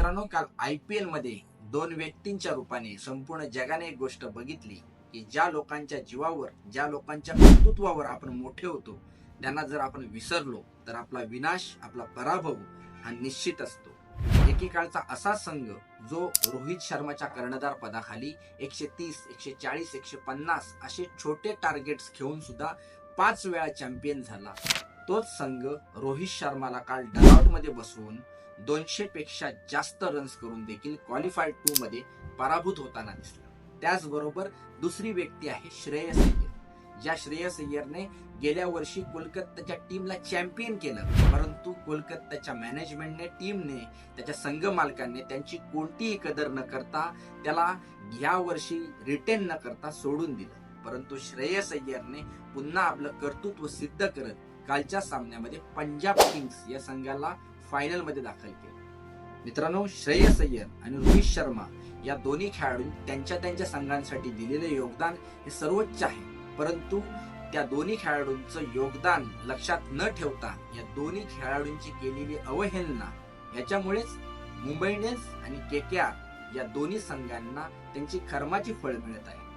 मित्रांनो काल I P एलमध्ये दोन व्यक्तींच्या रूपाने संपूर्ण जगाने एक गोष्ट बघितली की ज्या लोकांच्या जीवावर ज्या लोकांच्या कर्तृत्वावर आपण मोठे होतो त्यांना जर आपण विसरलो तर आपला विनाश आपला पराभव हा निश्चित असतो. एकेकाळचा असा संघ जो रोहित शर्माच्या कर्णधार पदाखाली एकशे तीस एकशे चाळीस एकशे पन्नास असे छोटे टार्गेट्स घेऊन सुद्धा पाच वेळा चॅम्पियन झाला. तोच संघ रोहित शर्माला काल डगआउटमध्ये बसवून दोनशे पेक्षा जास्त रन्स करून देखील क्वालिफाईड टू मध्ये पराभूत होताना दिसला. त्याचबरोबर दुसरी व्यक्ती आहे श्रेयस अय्यर. ज्या श्रेयस अय्यरने गेल्या वर्षी कोलकाताच्या टीमला चॅम्पियन केलं परंतु कोलकाताच्या मॅनेजमेंटने टीमने त्याच्या संघ मालकांनी त्यांची कोणतीही कदर न करता त्याला या वर्षी रिटेन न करता सोडून दिलं. परंतु श्रेयस अय्यरने पुन्हा आपलं कर्तृत्व सिद्ध करत कालच्या सामन्यामध्ये पंजाब किंग्स या संघाला फायनलमध्ये दाखल केलं. मित्रांनो श्रेयस अय्यर आणि रोहित शर्मा या दोन्ही खेळाडूंनी त्यांच्या त्यांच्या संघांसाठी दिलेले योगदान हे सर्वोच्च आहे. परंतु त्या दोन्ही खेळाडूंचं योगदान लक्षात न ठेवता या दोन्ही खेळाडूंची केलेली अवहेलना याच्यामुळेच मुंबई इंडियन्स आणि के के आर या दोन्ही संघांना त्यांची कर्माची फळ मिळत आहे.